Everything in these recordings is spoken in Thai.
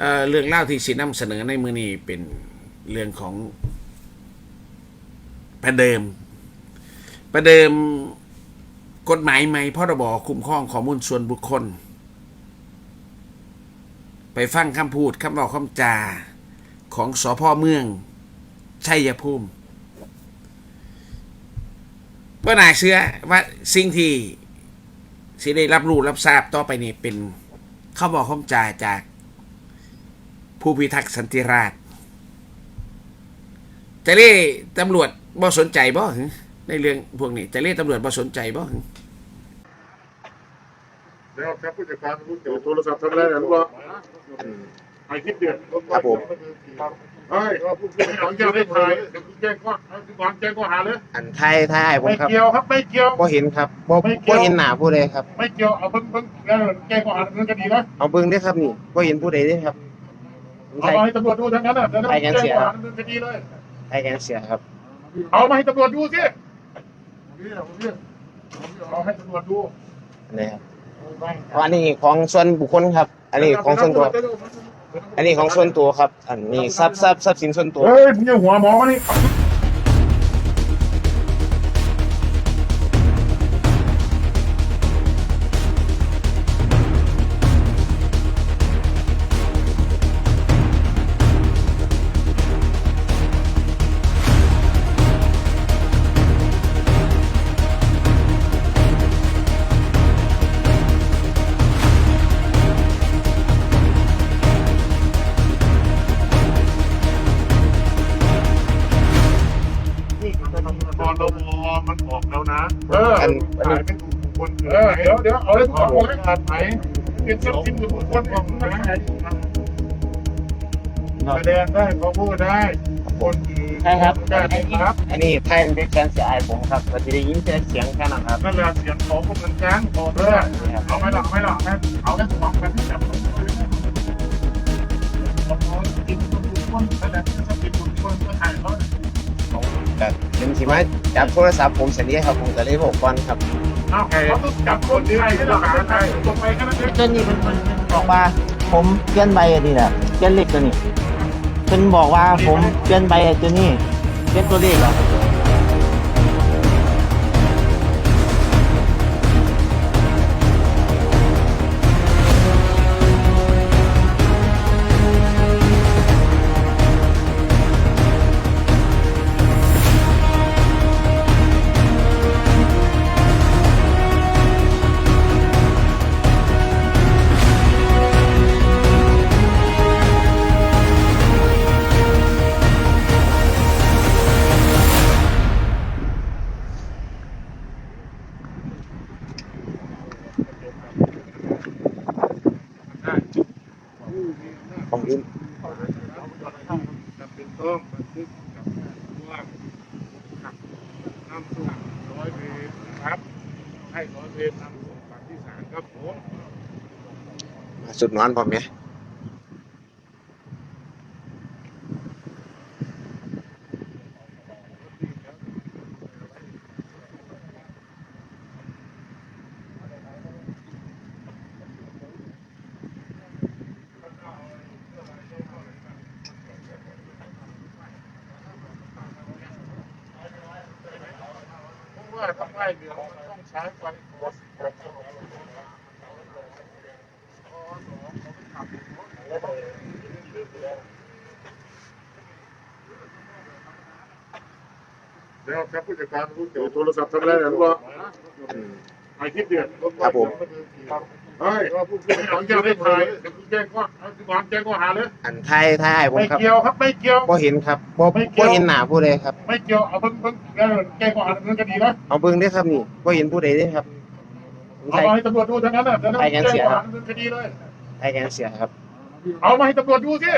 เอ่อเรื่องเล่าที่สินำเสนอในมือนี้เป็นเรื่องของประเดิม ประเดิมกฎหมายใหม่พรบคุ้มครองข้อมูลส่วนบุคคล ไปฟังคำพูดคำบอกคำจาของสพเมือง ชัยภูมิว่าน่าเชื่อว่าสิ่งที่สิได้รับรู้รับทราบต่อไปนี่เป็นข้าบอกคำจาจาก ผู้พิทักษ์สันติราษฎร์จะเรียตำรวจบ่สนใจบ่หึในเรื่องพวกนี้จะเรียตำรวจบ่สนใจบ่หึเดี๋ยวครับผู้จัดการผู้เกี่ยวโทรศัพท์ทำอะไรกันวะไอคิดเดือดครับผมเฮ้ยผู้เกี่ยวของเจ้าได้ถ่ายเดี๋ยแจ้งข้อวางแจ้งข้อหาเลยอันไทยไทยไอผมครับไม่เกี่ยวครับไม่เกี่ยวบ่เห็นครับบ่ไม่เกี่ยวบ่เห็นหน้าผู้ใดครับ ไม่เกี่ยวเอาเพิ่งเพิ่งแจ้งข้อหาดำเนินคดีนะเอาเบิ่งเด้ครับนี่บ่เห็นผู้ใดเด้ครับ เอามาให้ตำรวจดูทั้งนั้นอะแล้วแจ้งข้อหาดำเนินคดีเลยไทยแกนเสียครับ เอามาให้ตำรวจดูสิเอาให้ตำรวจดูอันนี้ครับเพราะอันนี้ของส่วนบุคคลครับ อันนี้ของส่วนตัว อันนี้ของส่วนตัวครับ อันนี้ทรัพย์ทรัพย์ทรัพย์สินส่วนตัว เฮ้ยมึงอย่าหัวหมอมานี่ เป็นทรัพย์สินส่วนบุคคลของนะแสดงได้เขาพูดได้คนอื่นใช่ครับได้ครับอันนี้ไทยเป็นแกนเสียไอ้ผมครับเราจะได้ยินแต่เสียงแค่นั้นครับนั่นแหละเสียงของคนมันแจ้งบอกเลยเอาไม่หรอกไม่หรอกนะเอาแค่สองพันที่จับกินคนบุคคลนั่นแหละถ้าเป็นบุคคลก็ถ่ายเขาแต่เป็นที่มาจับโทรศัพท์ผมเสียนี้ครับผมก็เลยบอกก่อนครับ เอาเขาต้องจับคนที่ให้เราหาได้ตรงไปก็นั้นเองเจ้านี่เป็นคนบอกว่าผมเปลี่ยนใบอันนี้แหละเปลี่ยนเลขตัวนี้เป็นบอกว่าผมเปลี่ยนใบอันตัวนี้เปลี่ยนตัวเลขเหรอ สุดนอนผมเนี่ยเพราะว่าถ้าไม่เหลือต้องใช้ไฟกด เดี๋ยวครับผู้จัดการผู้เกี่ยวโทรศัพท์ทำอะไรกันวะอันไอ้คิดเดือดครับผมเฮ้ยผู้เกี่ยวของเจ้าได้ถ่ายเดี๋ยวแจ้งข้อวางแจ้งข้อหาเลยอันไทยไทยไอ้ผมไม่ครับเกี่ยวครับไม่เกี่ยวบ่เห็นครับบ่ไม่เกี่ยวบ่เห็นหน้าผู้ใดครับ ไม่เกี่ยวเอาเพิ่งเพิ่งแล้วแจ้งข้อหาดำเนินคดีนะเอาเบิ่งเด้อครับนี่บ่เห็นผู้ใดเด้อครับเอามาให้ตำรวจดูทั้งนั้นอะแล้วแจ้งข้อหาดำเนินคดีเลยไทยแกนเสียครับ เอามาให้ตำรวจดูสิ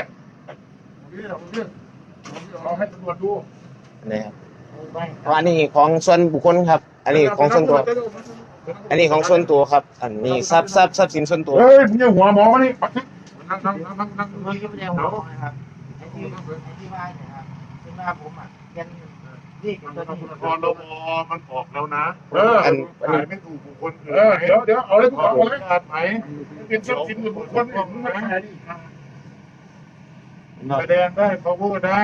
เอาให้ตำรวจดูอันนี้ครับ เพราะอันนี้ของส่วนบุคคลครับ อันนี้ของส่วนตัว อันนี้ของส่วนตัวครับ อันนี้ทรัพย์ทรัพย์ทรัพย์สินส่วนตัว เฮ้ยมึงอย่าหัวหมอมานี่นั่งนั่งนั่งนั่งนั่งมันก็ไม่ได้บอกนะครับไอ้ที่ไอ้ที่ว่าเนี่ยครับเป็นว่าผมอะเปลี่ยนเลขตัวนี้พอเรามอมันออกแล้วนะเอออันถ่ายเป็นถูกบุคคลเออเดี๋ยวเดี๋ยวเอาเลยขอบอกเลยขาดไหมเป็นทรัพย์สินส่วนบุคคลของนะบอก แสดงได้เขาพูดได้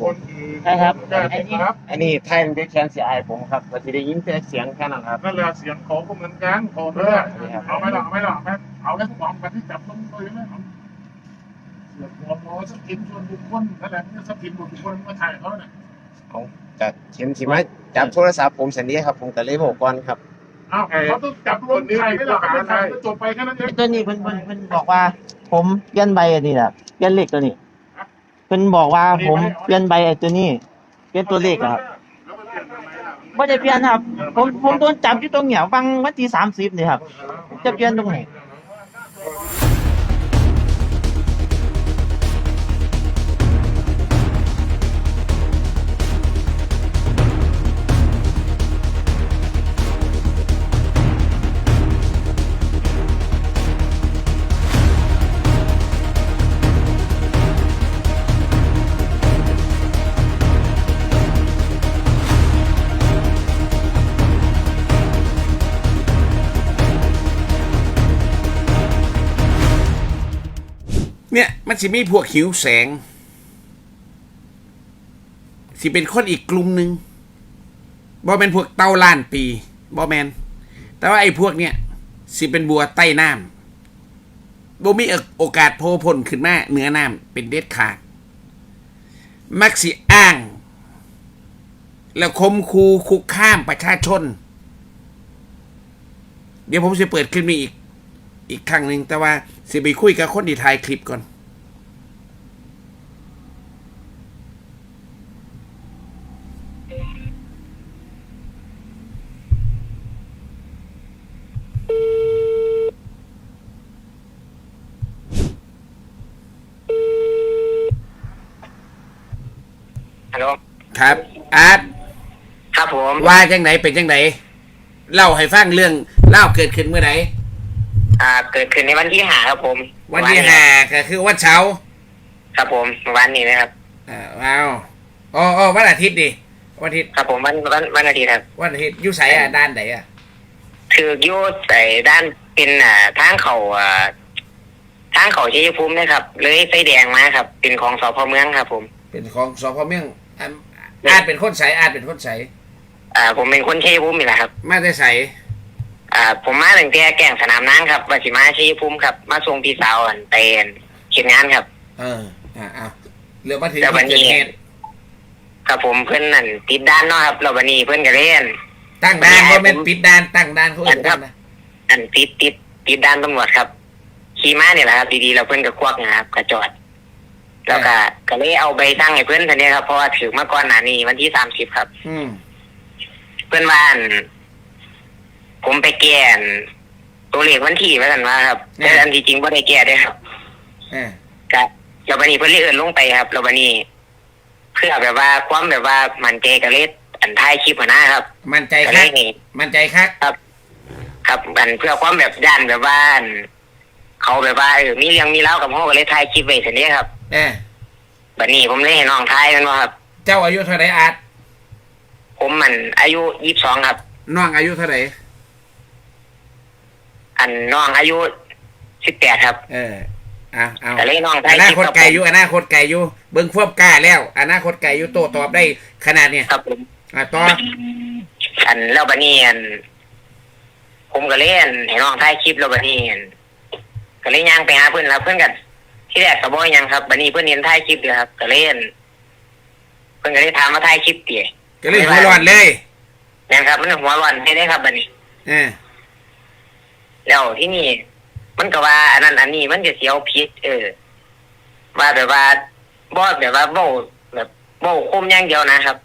คนอื่นใช่ครับได้ครับอันนี้ไทยมันเป็นแคนเสียอายผมครับก็จะได้ยินแต่เสียงแค่นั้นครับนั่นแหละเสียงเขาก็เหมือนกันขอเพื่อเอาไหม่หรอกเอาไหม่หรอกเอาไหมเอาแล้วสองกันที่จับต้องเลยไหมเอาเสียงหัวหมอสกินชวนบุคคลนั่นแหละนี่สกินบุคคลมาถ่ายเขาเนี่ยเอาจะเห็นสิมาจับโทรศัพท์ผมสันนี้ครับ ผมก็เลยบอกก่อนครับอ้าวเขาต้องจับรถถ่ายไม่หรอกไม่ถ่ายก็จบไปแค่นั้นเองตัวนี้เพิ่นเพิ่นเพิ่นบอกว่า ผมเปลี่ยนใบอันนี้น่ะเปลี่ยนเลขตัวนี้ เพิ่นบอกว่าผมเปลี่ยนใบไอ้ตัวนี้เปลี่ยนตัวเลขอะครับแล้วมันเปลี่ยนทำไมล่ะไม่ได้เปลี่ยนครับ ผมผมโดนจับอยู่ตรงเหนียวฟังวันที่สามสิบนี่ครับ จะเปลี่ยนตรงไหน สิมีพวกหิวแสง สิเป็นคนอีกกลุ่มหนึ่งบ่เป็นพวกเต้าล้านปีบ่แมน แต่ว่าไอ้พวกเนี่ยสิเป็นบัวใต้น้ำบ่มีโอกาสโผล่พ้นขึ้นมาเหนือน้ำเป็นเด็ดขาด มักสิอ้าง แล้วคมคูคุกข้ามประชาชน เดี๋ยวผมจะเปิดคลิปนี้อีก อีกครั้งหนึ่งแต่ว่าสิไปคุยกับคนที่ถ่ายคลิปก่อน ฮัลโหล ครับอาร์ตครับผมว่าจังไหนเป็นจังไหนเล่าให้ฟังเรื่องเล่าเกิดขึ้นเมื่อไหร่อ่า เกิดขึ้นในวันที่ห้าครับผมวันที่ห้าก็คือวันเสาร์ครับผมวันนี้นะครับ อ่าว้าวอ๋ออ๋อวันอาทิตย์ดิวันอาทิตย์ครับผมวันวันวันอาทิตย์ครับ วันอาทิตย์อยุ่ใสอะด้านไหนอะถือยูใส่ด้านเป็นอ่าทางเขาอ่าทางเขาชัยภูมินะครับ เลยไฟแดงมาครับ เป็นของสพเมืองครับผม เป็นของสพเมืองอะ อาร์ตเป็นคนใสอาร์ตเป็นคนใสอ่า ผมเป็นคนชัยภูมินี่แหละครับ มาแต่ใสอ่า ผมมาตั้งแต่แก่งสนามน้ำครับวาสิมาชัยภูมิครับ มาส่งพี่สาวอันไปอันเขียนงานครับ เออ อ่าเอาเรื่องมาถึงแต่วันที่นี้เกิดเหตุครับผมเพื่อนนั่นติดด้านเนาะครับเราวันนี้เพื่อนก็เล่นตั้งด่านวันนี้ว่าเป็นผมปิดด่านตั้งด่านเขาเอื่นกันนะอันติดติดติดด้านตำรวจครับขี่ม้าเนี่ยแหละครับ ดีๆเราเพื่อนก็ควักนะครับก็จอด แล้วก็ก็เลยเอาใบสั่งให้เพื่อนทันนี้ครับเพราะว่าถือมาก่อนหน้านี้วันที่สามสิบครับ อืมเพื่อนว่าอั่นผมไปแก้อั่นตัวเลขวันที่ไว้กันว่าครับแต่อันที่จริงว่าได้แก้เด้วยครับ เออก็เราบันนี้เพื่อนเลื่อนลงไปครับเราบันนี้ เพื่อแบบว่าความแบบว่ามันเจกระเล็ดอันท้ายคลิปหัวหน้าครับมั่นใจก็คเลรับ ยนี่มั่นใจครับครับอันเพื่อความแบบย่านแบบว่าอั่นเขาแบบว่าเออมีเรื่องมีเล่าวกับเขาก็เลยถ่ายคลิปไว้เสร็จนี้ครับ เออบันนี้ผมเลยให้น้องถ่ายมันว่าครับ เจ้าอายุเท่าไหร่อาร์ตผมมันอายุยี่สิบสองครับ น้องอายุเท่าไหร่อันน้องอายุสิบแปดครับเออเอาเอาแต่เลยน้องอถ่ายนาคลิปคตกับไกลผมอยู่อนาคตไกลอยู่เบิ่งควบกล้าแล้ว อนาคตไกลอยู่โตตอบได้ขนาดเนี่ยครับผม อะต่ออันแล้วบันนี้อันผมก็เล่นให้น้องถ่ายคลิปแล้วบันนี้อันก็เลยย่างไปหาเพื่อนแล้วเพื่อนกัน ที่แรกก็บอกยังครับบันนี้เพื่อนเห็นถ่ายคลิปเลยครับก็เล่นเพื่อนก็เลยถามมาถ่ายคลิปเตี๋ยก็เลยหัวร้อนเลยนะครับ มันหัวร้อนให้ได้ครับบันนี้เออแล้วที่นี่ มันก็ว่า อันนั้น อันนี้มันจะเสียวพิษเออว่าแบบว่าบอแบบว่าโบแบบโบคมอย่างเดียวนะครับ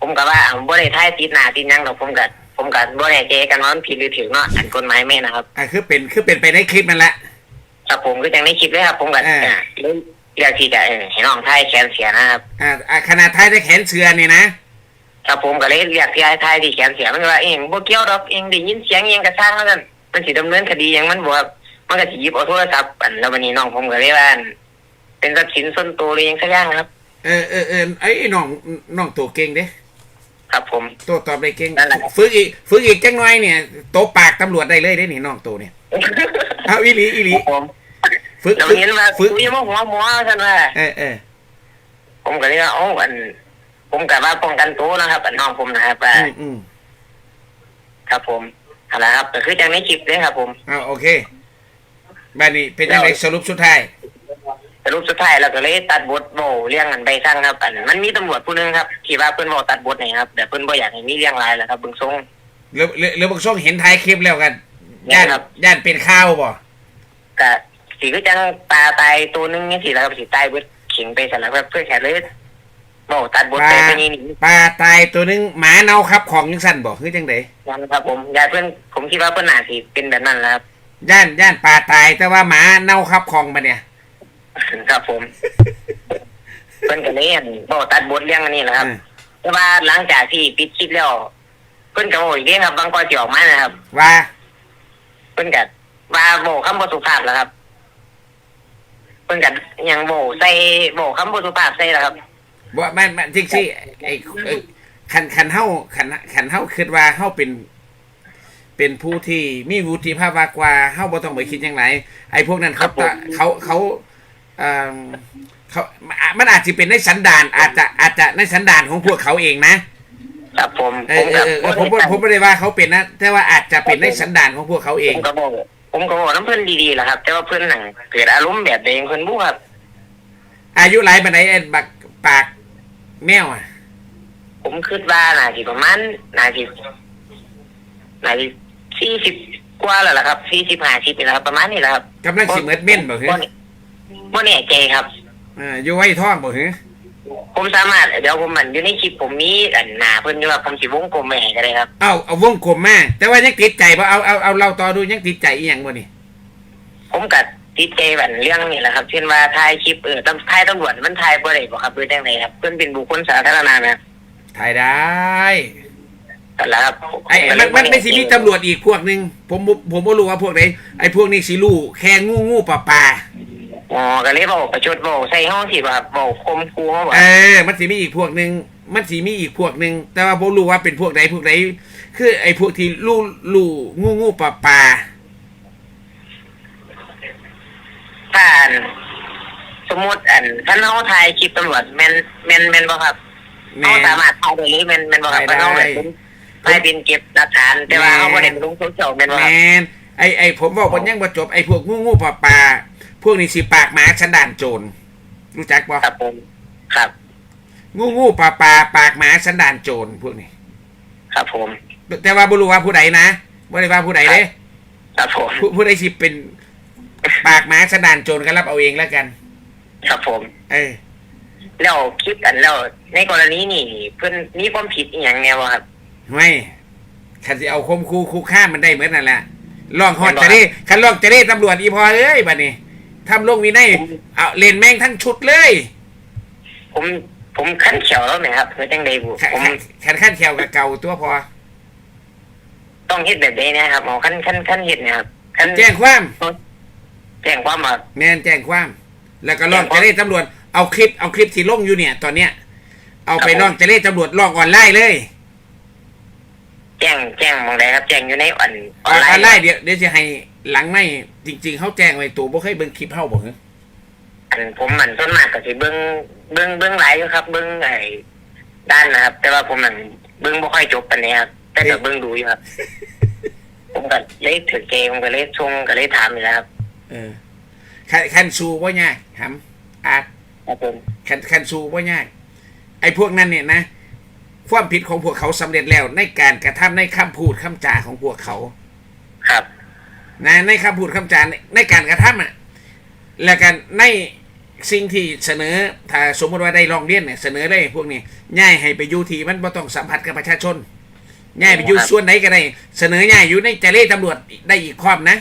ผมก็ว่าอ่าบ่ได้ท้ายติดหน้าติดหยังหรอกผมก็ผมก็บ่ได้เจกันว่ามันผิดหรือถูกเนาะอันกฎหมายไม่นะครับอะคือเป็นคือเป็นไปในคลิปนั่นแหละ ครับผมก็จังได้คลิปเลยครับ ผมก็อ่า อ่าเลืเลือกที่จะเออให้น้องท้ายแขนเสียนะครับอะอะขนาดท้ายได้แขนเสือนี่นะครับผมก็เลยเรียกที่ท้ายที่แขนเสียมันก็ว่าเองบ่เกี่ยวดอกเองได้ยินเสียงเองก็สร้างแล้วกันมันสิดำเนินคดีหยังมันบ่ครับมันก็สิหยิบเอาโทรศัพท์อันแล้ววันนี้น้องผมก็เลยว่าอันเป็นทรัพย์สินส่วนตัวเลยยังสักอย่างครับ เออเออเออไอ้น้องน้องตัวเก่งเด้ครับ ผม ตัวตอบได้เก่งนั่นแหละ ฝึกอีกฝึกอีกจังหน่อยเนี่ยโตะปากตำรวจได้เลยได้นี่น้องตัวเนี่ย เอาอีหลีอีหลีผมฝึกเราฝึกเห็นว่าฝึกคุยมาหัวหมอท่านว่าเออเออผมก็เลยว่าโอ้อัน ผมกับว่าป้องกันตัวนะครับอันน้องผมนะครับว่าอืมอืมครับผมอะไรครับก็คือจังในคลิปเลยครับ ผมเอาโอเคบ้านนี้เป็นยังไงสรุปสุดท้ายสรุปสุดท้ายเราก็เลยตัดบทโบเรื่องอันใบสั่งครับอันมันมีตำรวจผู้หนึงครับที่ว่าเพิ่นบอกตัดบทนี่ครับแต่เพิ่นบ่อยากให้มีเรื่องรายแล้วครับเบิ่งทรงหรือหรือหรือบางช่วงเห็นท้ายคลิปแล้วกันเนี่ ยย่านครับย่านเป็นข้าวบ่ก็สีก็จังปลาตายตัวหนึงนี่สิแล้วครับสิตายเบิดเข็งไปสั่นแล้วครับเพื่อแค่เลยบอกตัดบทไปไปนี่นี่ปลาตายตัวหนึงหมาเน่าครับของยังสั่นบ่คือจังไดนะครับผมยายเพื่อนผมคิดว่าเพื่อนน่าสิเป็นแบบนั้นแหล้วครับย่านย่านปลาตายแต่ว่าหมาเน่าครับของมาเนี่ย ครับผม เพื่อนก็เลยอั่นบอกตัดบทเรื่องอันนี้แหละครับอืมแต่ว่าหลังจากที่ปิดคลิปแล้ว เพื่อนก็บอกอีกเรื่องครับบางกอยจะออกมานะครับ ว่าเพื่อนก็ว่าโบกคำบทสุภาพแล้วครับ เพื่อนก็ยังโบใส่โบกคำบทสุภาพใส่แล้วครับบ่ไม่ไม่จริงสิไอ้ไอ้คันคันเฮาคันคันเฮาคิดว่าเฮาเป็น เป็นผู้ที่มีวุฒิภาวะกว่าเฮาบ่ต้องไปคิดจังไดไอ้พวกนั้นเขาตะเขาเขาเอ่อเขามันอาจจะเป็นในสันดานอาจจะอาจจะในสันดานของพวกเขาเองนะ ครับผมเอผอมเอก็อเออผมผมผมไม่ได้ว่าเขาเป็นนะแต่ว่าอาจจะเป็นในสันดานของพวกเขาเอผง มก็บอกผมก็บอกน้ำเพื่อนดีๆแหละครับ แต่ว่าเพื่อนหนังเกิดอารมณ์แบบเดงเพื่อนบู้ครับอายุหลายปานใดไอ้บักปากแมวอะผมคิดว่าน่าสิประมาณน่าสิน่าสิสี่สิบกว่าแล้วล่ะครับสี่สิบห้าสิบนี่แหละครับ ประมาณนี้แหละครับกำลังสิเหมือนเม่นบ่เหรอบ่แน่ใจครับ อ่าอยู่ไว้ท้องบ่เหรอ ผมสามารถเดี๋ยวผมมันอยู่ในคลิปผมมีอันหนาเพิ่นอยู่ว่าผมสิวงกลมไว้ให้ก็ได้ครับเอาเอาวงกลมมาแต่ว่ายังติดใจบ่เอาเอาเอาเราต่อดูยังติดใจอีหยังบ่นี่ผมก็ติดใจบันเรื่องนี้แหละครับ เช่นว่าถ่ายคลิปเออตำถ่ายตำรวจมันถ่ายบ่ได้บ่ครับหรือจังไดครับเพิ่นเป็นบุคคลสาธารณะนะครับถ่ายได้นั่นแหละครับไอ้มันมันไม่สิมีตำรวจอีกพวกหนึงผมผมผมบ่รู้ว่าพวกไหนไอ้พวกนี้สิรู้แค่งูงูปลาปลา อ๋อก็เลยบอกประชดบอกใส่ห้องสิบ่ครับบอกคมคูเขาบ่เออ มันสิมีอีกพวกหนึงมันสิมีอีกพวกหนึงแต่ว่าบ่รู้ว่าเป็นพวกใดพวกใดคือไอ้พวกที่รู้รู้งูงูปลาปลาถ้าอันสมมุติอันท่านเฮาถ่ายคลิปตำรวจแม่นแม่นแม่นบ่ครับแม่เขาสามารถถ่ายได้เลยแม่นแม่นบ่ครับถ่ายได้เขาแบบถ่ายเป็นเก็บหลักฐาน แต่ว่าแม่เขาบ่ได้ลงโซเชียลแม่นบ่แมครับนไอไอผมบอกคนยังบ่จบไอพวกงูงูปลาปลา พวกนี้สิปากหมาชันดานโจรรู้จักบ่ครับผมครับงูงูปลาปลาปากหมาชันดานโจรพวกนี้ ครับผมแต่ว่าบ่รู้ว่าผู้ใดนะบ่ได้ว่าผู้ใดเด้ครับผมผู้ผู้ใดสิเป็นปากหมาชันดานโจรก็รับเอาเองแล้วกัน ครับผม เออแล้วคิดอันแล้วในกรณีนี่ เพิ่นมีความผิดอีหยังแนวบ่ครับไม่คันสิเอาคมคูคูฆ่ามันได้เหมือนนั่นแหละลองฮอดแม่นบ่จะได้คันลองจะได้ตำรวจอีพอเอ้ยบัดนี้ ทำลงวินัยเอาเล่นแม่งทั้งชุดเลย ผมผมขั้นเขียวแล้วไหมครับเพื่อจังใดบุขันผมขันขั้นแถวกับเก่าตัวพอ ต้องเฮ็ดแบบใดนะครับเอาขั้นขั้นขั้นเฮ็ดนะครับขั้นแจ้งความ แจ้งความว่าแม่นแจ้งความ แล้วก็ลองแจ้งความจะได้ตำรวจเอาคลิปเอาคลิปที่ลงอยู่เนี่ย ตอนเนี้ย เอาไปครับผมลองจะได้ตำรวจลองออนไลน์เลย แจ้งแจ้งหมองใดครับ แจ้งอยู่ในออนอออนไลอนน์ไลน์เดี๋ยวเดี๋ยวจะให้หลังไม่จริง ๆเขาแจ้งไว้ตัวบ่เคยเบิ่งคลิปเฮาบ่เหรออันผมมันส่วนมากก็สิเบิ่งเบิ่งเบิ่งหลายอยู่ครับ เบิ่งไอ้ด้านนะครับ แต่ว่าผมมันเบิ่งบ่ค่อยจบปานนี้ครับแต่ก็เบิ่งดูอยู่ครับ ผมก็เลยถือเกมก็เลยชงก็เลยถามนี่แหละครับเออคันคันชูบ่ยากหำอาจครับผมคันคันชูบ่ยากไอ้พวกนั้นเนี่ยนะ ความผิดของพวกเขาสำเร็จแล้ว ในการกระทำในคำพูดคำจาของพวกเขา ครับนะในคำพูดคำจาในในการกระทำอะ แล้วกันในสิ่งที่เสนอ ถ้าสมมติว่าได้ลองเรียนเนี่ยเสนอได้พวกนี้ง่ายให้ไปอยู่ที่มันบ่ต้องสัมผัสกับประชาชนง่ายไปอยู่ครับส่วนไหนก็ได้ เสนอง่ายอยู่ในจะเล่ตำรวจได้อีกความนะ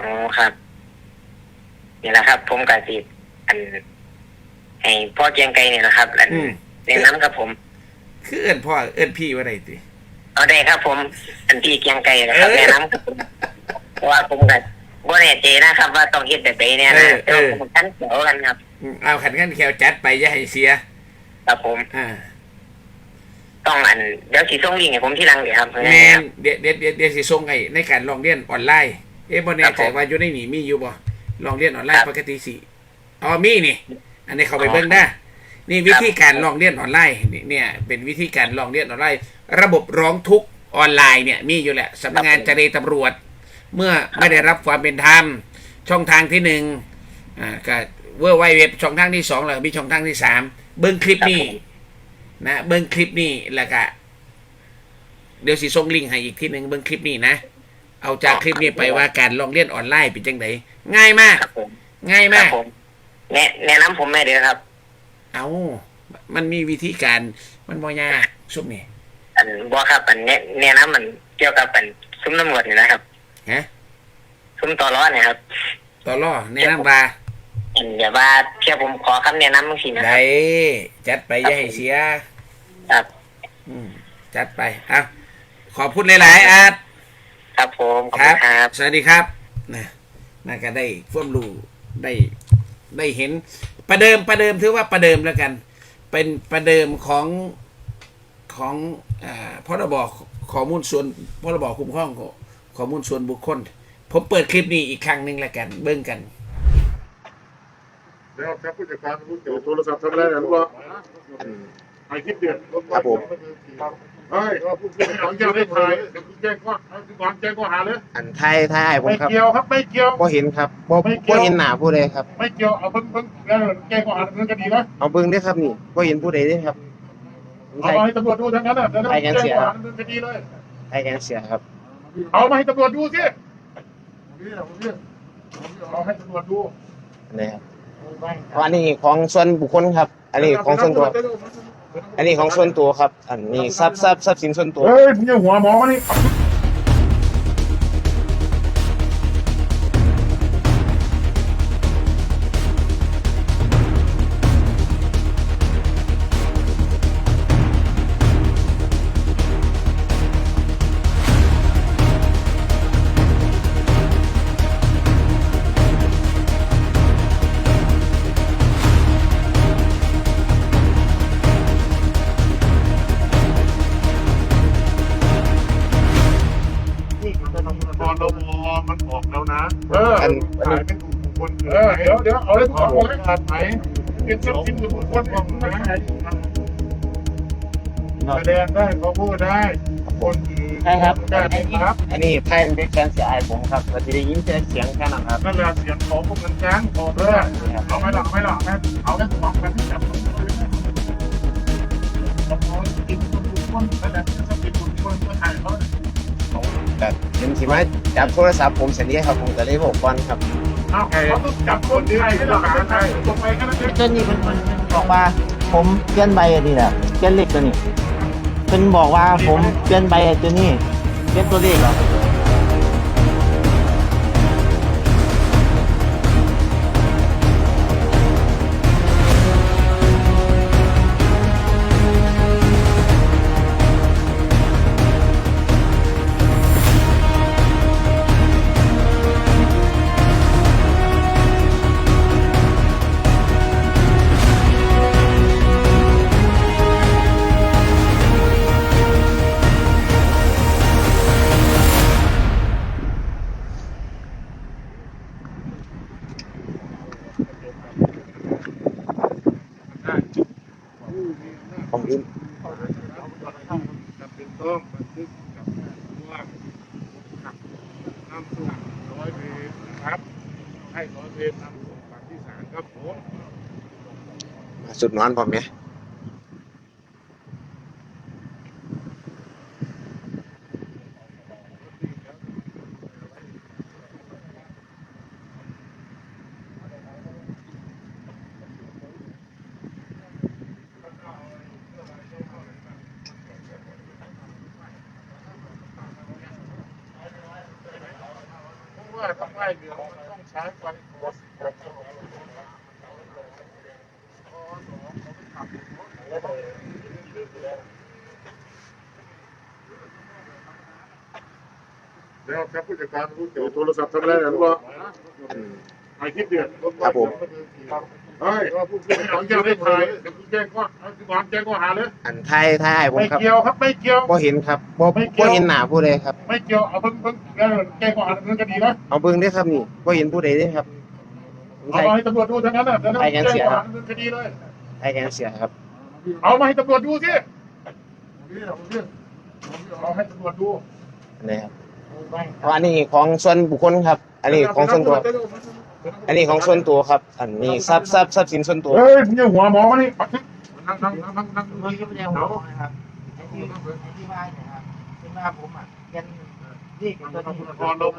อ๋อครับนี่แหละครับ ผมก็สิอันให้พ่อเจียงไกลเนี่ยนะครับอันอืมแนะนํครับผม คือเอิ้นพ่อเอิ้นพี่ว่าไรติเอาได้ครับ ผมอันที่เกียงไกลนะครับเออแนะนำครับผมเพราะว่าผมก็บ่แน่ใจนะครับ ว่าต้องเฮ็ดแบบใดเนี่ยเอนะอแต่ว่าเออผมทันเขียวกันครับ อืมเอาขันขันแขวจัดไปอย่าให้เสียครับผมอ่าต้องอันเดี๋ยวสิส่งลิงก์ให้ผมที่หลังเดี๋ยวครับ แมนเดี๋ยวเดี๋ยวเดี๋ยวเดี๋ยวสิส่งไอ้ในการลองเรียนออนไลน์เอ๊ะบ่แน่ใจว่าอยู่ในนี่มีอยู่บ่ลองเรียนออนไลน์ปกติสิอ๋อมีนี่ อันนี้เขาไปเบิ่งได้ นี่วิธีการร้องเรียนออนไลน์นี่เนี่ยเป็นวิธีการร้องเรียนออนไลน์ ระบบร้องทุกข์ออนไลน์เนี่ยมีอยู่แหละสำนักงานเจรตำรวจ เมื่อไม่ได้รับความเป็นธรรม ช่องทางที่หนึ่งอ่าก็เวอร์ไวเว็บช่องทางที่สองแล้วมีช่องทางที่สามเบิ้งคลิปนี้นะเบิ้งคลิปนี้แล้วก็เดี๋ยวสิส่งลิงก์ให้อีกที่หนึ่งเบิ้งคลิปนี้นะ เอาจากคลิปนี้ไปว่าการร้องเรียนออนไลน์เป็นจังไดง่ายมากครับผมง่ายครัมาบกผมแนะแนะนำผมแม่เด้อครับ เอามันมีวิธีการมันบ่ยากชุบนี่อันบ่ครับอันแนะแนะนำมันเกี่ยวกับอันซุ้มตำรวจนี่นะครับฮะซุ้มต่อร้อนนะครับต่อล่อแนะนำว่าอันอย่าว่าเพียผมขอคำแนะนำบางทีนะครัได้บจัดไปอย่าให้เสียครับอืมจัดไปอะขอพูดหลายๆอาร์ตครับผมขอบคคุรับณครับ สวัสดีครับนะน่าก็ได้ฟ่วมรู้ได้ได้เห็น ประเดิมประเดิมถือว่าประเดิมแล้วกัน เป็นประเดิมของของอ่าพรบข้อมูลส่วนพรบคุ้มครองข้อมูลส่วนบุคคล ผมเปิดคลิปนี้อีกครั้งหนึ่งแล้วกันเบิ่งกันเดี๋ยวครับผู้จัดการรู้เกี่ยวโทรศัพท์ทำอะไรหรือเปล่าไอ้คลิปเดือดครับผม เฮ้ยผู้จัดการจะได้ถ่ายเดี๋ยวคุณแจ้งข้อคุณวางแจ้งข้อหาเลยอันไทยไทยไอ้ผมไม่ครับเกี่ยวครับไม่เกี่ยว บ่เห็นครับบ่ไม่เกี่บ่ยวเห็นหน้าผู้ใดครับ ไม่เกี่ยวเอาเพิ่งเพิ่งแล้วแจ้งข้อหาดำเนินคดีนะเอาเบิ่งได้อครับนี่บ่เห็นผู้ใดเด้อครับผมเอาไทยมาให้ตำรวจดูทั้งนั้นอะแล้วใครกันเสียแจ้งข้อหาดำเนินคดีเลย ไทยแอนเสียครับ เอามาให้ตำรวจดูสิเอาให้ตำรวจดูอันนี้ครับเพราะอันนี้ของส่วนบุคคลครับ อันนี้ของส่วนตัว อันนี้ของส่วนตัวครับ อันนี้ทรัพย์ทรัพย์ทรัพย์สินส่วนตัว เฮ้ยมึงอย่าหัวหมอมานี่ ขาดไหนเป็นทรัพย์สินส่วนบุคคลของนายแสดงได้เขาพูดได้ คนอื่นใช่ครับได้ครับ อันนี้ไทยเป็นแฟนเสียไอ้ผมครับเราจะได้ยินเสียงแค่นั้นครับนั่นแหละเสียงของพวกมันจ้างออกเอเรื่อองเอาไม่หรอกไม่หรอกแม่เอาแค่สองคนที่จับต้องเลยนะเอาเอากินส่วนบุคคลนั่นแหละทรัพย์สินส่วนบุคคลก็ถ่ายเขาแต่เห็นสิมาจับโทรศัพท์ผมเสียนี้ครับผมก็เลยบอกก่อนครับ เอาเขาต้องจับคนที่ให้เราหานให้ตกไปแค่นั้นเองเจนนี่เป็นคนบอกว่า ผมเปลี่ยนใบอันนี้แหละเปลี่ยนเลขตัวนี้เป็นบอกว่าผมเปลี่ยนใบตัวนี้เปลี่ยนตัวเลขเหรอ สุดนอนผมไหม เพราะว่าต้องไล่เรือมันต้องใช้ไฟโคสเดี๋ยว ครับผู้จัดการรู้เกี่ยวโทรศัพท์ทำอะไรหรือเปล่าอันไอ้คลิปเดือดครับผมเฮ้ยผู้จัดการจะได้ถ่ายเดี๋ยวคุณแจ้งข้อคุณวางแจ้งข้อหาเลยอันไทยไทยไอ้ผมไม่ครับเกี่ยวครับไม่เกี่ยวบ่เห็นครับบ่ไม่เกี่บ่ยวเห็นหน้าผู้ใดครับ ไม่เกี่ยวเอาเพิ่งเพิ่งแล้วแจ้งข้อหาดำเนินคดีนะเอาเบิ่งได้อครับนี่บ่เห็นผู้ใดเด้อครับผมเอาไทยมาให้ตำรวจดูทั้งนั้นอะแล้วใครกันแจ้งเสียข้อครัหาบดำเนินคดีเลยไทไอแอนเสียครับ เอามาให้ตำรวจดูสิเอาดิเอาให้ตำรวจดูอันนี้ครับ เพราะอันนี้ของส่วนบุคคลครับ อันนี้ของส่วนตัว อันนี้ของส่วนตัวครับ อันนี้ทรัพย์ทรัพย์ทรัพย์สินส่วนตัว เฮ้ยมึงอย่าหัวหมอมานี่ปักทึกนั่งนั่งนั่งนั่งนั่งมันก็ไม่ได้หัวนะครับไอ้ที่ไอ้ที่ว่าเนี่ยครับที่ว่าผมอะเป็นนี่เป็นตัวนี้พอรบ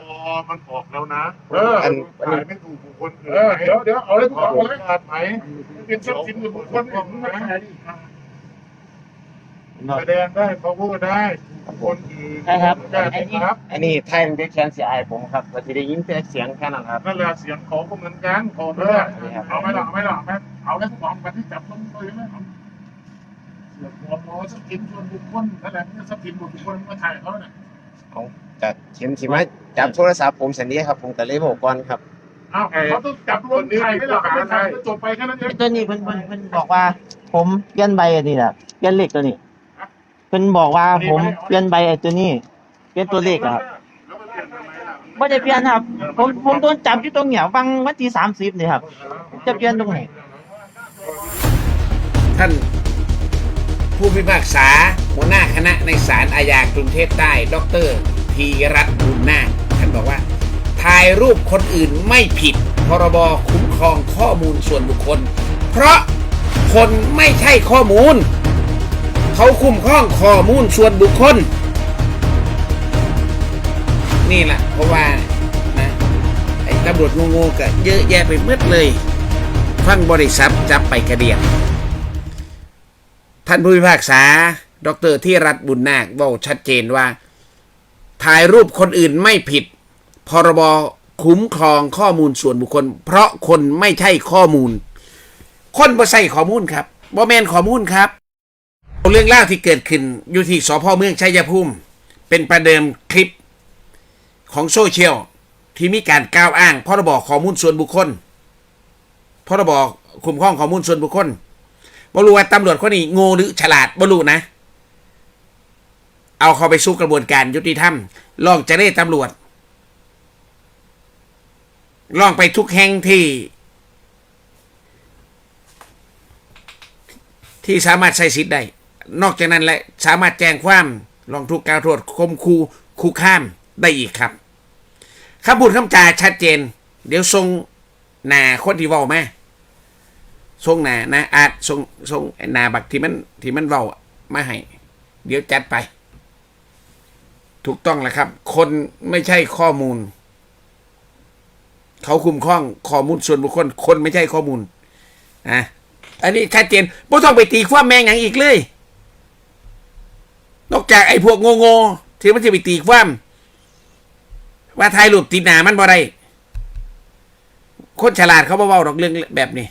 มันออกแล้วนะ เอออันขายไม่ถูกบุคคลอื่นเออเดี๋ยวเดี๋ยวเอาเลยทุกขอคนอเอาเลยนุญาตไหมเป็นทรัพย์สินส่วนบุคคลอื่นมึงไม่ขายดิ แสดงได้เขาพูดได้บุคคลอื่นใช่ครับได้อันนี้ครับอันนี้ไทยมันเป็นแคนเสียไอผมครับเราจะได้ยินแต่เสียงแค่นั้นครับ นั่นแหละเสียงเขาก็เหมือนกันขอเอเพื่ออเอาไม่หรอกเอาไม่หรอกไม่เอาแล้วทุกคนกันที่จับต้องเลยไหมเอาเสือกหัวหมอทรัพย์สินส่วนบุคคลนั่นแหละทรัพย์สินบุคคลมาถ่ายเขาเนี่ยเอาจากเข็มสิมาจับโทรศัพท์ผมสันนี้ครับ ผมก็เลยบอกก่อนครับเอาเขาต้องจับรวมถ่ายไม่หรอกไม่ถ่ายก็จบไปแค่นั้นเองตัวนี้เพิ่นเพิ่นเพิ่นบอกว่า ผมเปลี่ยนใบอันนี้แหละเปลี่ยนเลขตัวนี้เพิ่นบอกว่าผมเปลี่ยนใบไอ้ตัวนี้ เปลี่ยนตัวเลขอะครับไม่ได้เปลี่ยนครับ ผมผมโดนจับอยู่ตรงเนี้ยวังวันที่สามสิบนี่ครับ จะเปลี่ยนตรงไหนท่านผู้พิพากษาหัวหน้าคณะในศาลอาญากรุงเทพใต้ ดรธีรัตน์บุญนาคท่านบอกว่า ถ่ายรูปคนอื่นไม่ผิด พรบคุ้มครองข้อมูลส่วนบุคคล เพราะคนไม่ใช่ข้อมูล เขาคุ้มครองข้อมูลส่วนบุคคล นี่แหละเพราะว่านะไอ้ตำรวจโง่ๆก็เยอะแยะไปหมดเลยฟังบริษัทจับไปกระเดียงท่านผู้พิพากษา ดรที่รัฐบุญนาคบอกชัดเจนว่า ถ่ายรูปคนอื่นไม่ผิด พรบคุ้มครองข้อมูลส่วนบุคคล เพราะคนไม่ใช่ข้อมูล คนบ่ใส่ข้อมูลครับบ่แมนข้อมูลครับ เรื่องเล่าที่เกิดขึ้นอยู่ที่สพเมืองชัยภูมิ เป็นประเดิมคลิปของโซเชียลที่มีการกล่าวอ้างพรบข้อมูลส่วนบุคคลพรบคุ้มครองข้อมูลส่วนบุคคลบรู้ว่าตำรวจคนนี้โง่หรือฉลาดบรู้นะ เอาเขาไปสู้กระบวนการยุติธรรมลองจะได้ตำรวจ ลองไปทุกแห่งที่ ที่สามารถใช้สิทธิ์ได้ นอกจากนั้นและสามารถแจ้งความลองทุกกล่าวโทษคมคูคุกข้ามได้อีกครับคำพูดคำจาชัดเจน เดี๋ยวทรงหนาคนที่เว้ามาทรงหนานะอาจทรงทรงหนาบักที่มันที่มันเว้ามาให้เดี๋ยวจัดไป ถูกต้องแล้วครับ คนไม่ใช่ข้อมูล เขาคุมครองข้อมูลส่วนบุคคล คนไม่ใช่ข้อมูลอะอันนี้ชัดเจนไม่ต้องไปตีความแมงอย่างอีกเลย นอกจากไอ้พวกโง่ๆที่มันจะไปตีความว่าถ่ายรูปติดหนามันบ่ได้คนฉลาดเขาบ่เว้าดอกเรื่องแบบนี้